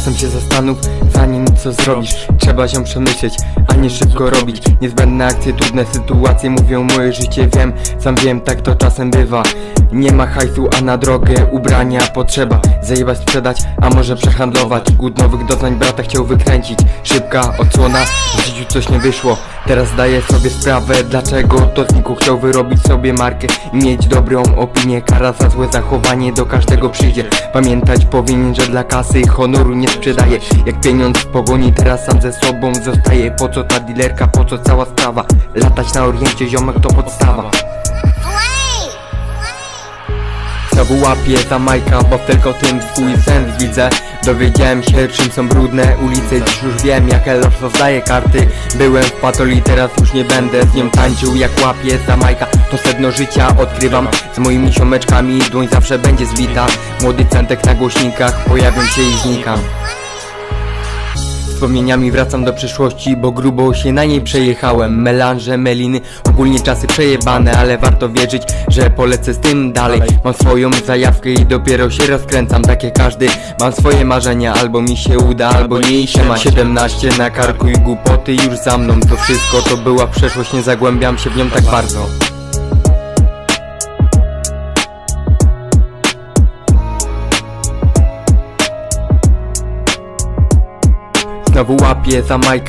się zastanów, zanim co zrobisz. Trzeba się przemyśleć, a nie szybko robić. Niezbędne akcje, trudne sytuacje Mówią moje życie, wiem, sam wiem, tak to czasem bywa Nie ma hajsu, a na drogę ubrania potrzeba Zajebać, sprzedać, a może przehandlować. Głód nowych doznań brata chciał wykręcić. Szybka odsłona, w życiu coś nie wyszło. Teraz zdaję sobie sprawę, dlaczego to znikł Chciał wyrobić sobie markę. I mieć dobrą opinię Kara za złe zachowanie do każdego przyjdzie. Pamiętać powinien, że dla kasy honoru nie sprzedaje. Jak pieniądz pogoni, teraz sam ze sobą zostaje. Po co ta dilerka, po co cała sprawa? Latać na oriencie, ziomek to podstawa Znowu za Majka, bo tylko tym swój sens widzę. Dowiedziałem się czym są brudne ulice. Dziś już wiem jak Elof rozdaje karty. Byłem w patoli, teraz już nie będę z nią tańczył. Jak łapię za Majka, to sedno życia odkrywam. Z moimi siomeczkami dłoń zawsze będzie zbita. Młody centek na głośnikach, pojawiam się i znikam Wspomnieniami wracam do przeszłości, bo grubo się na niej przejechałem. Melanże, meliny, ogólnie czasy przejebane Ale warto wierzyć, że polecę z tym dalej. Mam swoją zajawkę i dopiero się rozkręcam. Tak jak każdy, mam swoje marzenia Albo mi się uda, albo nie się ma 17 na karku i głupoty już za mną. To wszystko to była przeszłość, nie zagłębiam się w nią tak bardzo Znowu łapię za Majka